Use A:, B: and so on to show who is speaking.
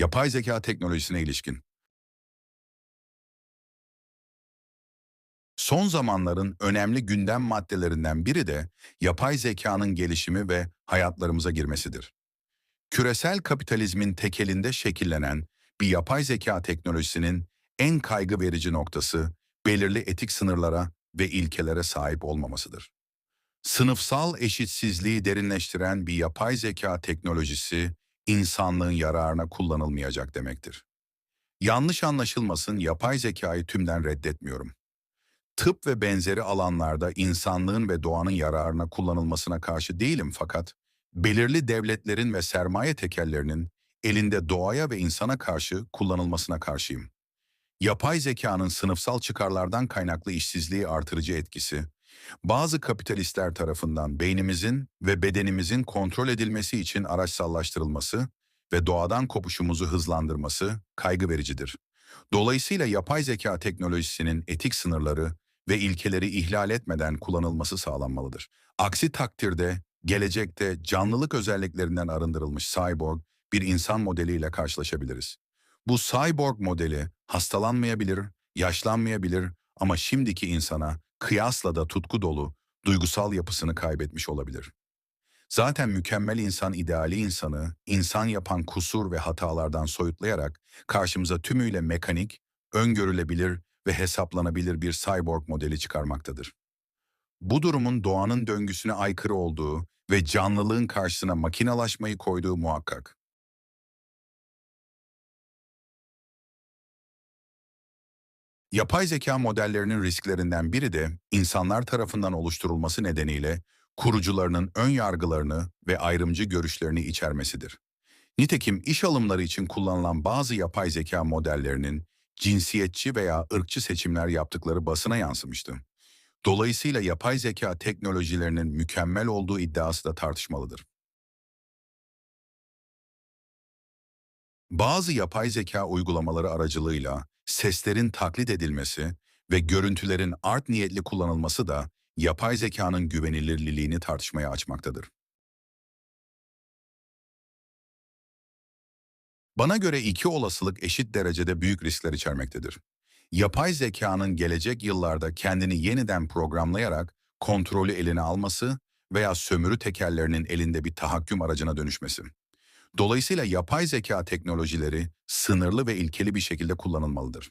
A: Yapay zeka teknolojisine ilişkin. Son zamanların önemli gündem maddelerinden biri de yapay zekanın gelişimi ve hayatlarımıza girmesidir. Küresel kapitalizmin tekelinde şekillenen bir yapay zeka teknolojisinin en kaygı verici noktası belirli etik sınırlara ve ilkelere sahip olmamasıdır. Sınıfsal eşitsizliği derinleştiren bir yapay zeka teknolojisi insanlığın yararına kullanılmayacak demektir. Yanlış anlaşılmasın yapay zekayı tümden reddetmiyorum. Tıp ve benzeri alanlarda insanlığın ve doğanın yararına kullanılmasına karşı değilim fakat belirli devletlerin ve sermaye tekellerinin elinde doğaya ve insana karşı kullanılmasına karşıyım. Yapay zekanın sınıfsal çıkarlardan kaynaklı işsizliği artırıcı etkisi, bazı kapitalistler tarafından beynimizin ve bedenimizin kontrol edilmesi için araçsallaştırılması ve doğadan kopuşumuzu hızlandırması kaygı vericidir. Dolayısıyla yapay zeka teknolojisinin etik sınırları ve ilkeleri ihlal etmeden kullanılması sağlanmalıdır. Aksi takdirde gelecekte canlılık özelliklerinden arındırılmış cyborg bir insan modeliyle karşılaşabiliriz. Bu cyborg modeli hastalanmayabilir, yaşlanmayabilir ama şimdiki insana kıyasla da tutku dolu, duygusal yapısını kaybetmiş olabilir. Zaten mükemmel insan ideali insanı, insan yapan kusur ve hatalardan soyutlayarak karşımıza tümüyle mekanik, öngörülebilir ve hesaplanabilir bir cyborg modeli çıkarmaktadır. Bu durumun doğanın döngüsüne aykırı olduğu ve canlılığın karşısına makinalaşmayı koyduğu muhakkak. Yapay zeka modellerinin risklerinden biri de insanlar tarafından oluşturulması nedeniyle kurucularının ön yargılarını ve ayrımcı görüşlerini içermesidir. Nitekim iş alımları için kullanılan bazı yapay zeka modellerinin cinsiyetçi veya ırkçı seçimler yaptıkları basına yansımıştı. Dolayısıyla yapay zeka teknolojilerinin mükemmel olduğu iddiası da tartışmalıdır. Bazı yapay zeka uygulamaları aracılığıyla seslerin taklit edilmesi ve görüntülerin art niyetli kullanılması da yapay zekanın güvenilirliğini tartışmaya açmaktadır. Bana göre iki olasılık eşit derecede büyük riskler içermektedir. Yapay zekanın gelecek yıllarda kendini yeniden programlayarak kontrolü eline alması veya sömürü tekerlerinin elinde bir tahakküm aracına dönüşmesi. Dolayısıyla yapay zeka teknolojileri sınırlı ve ilkeli bir şekilde kullanılmalıdır.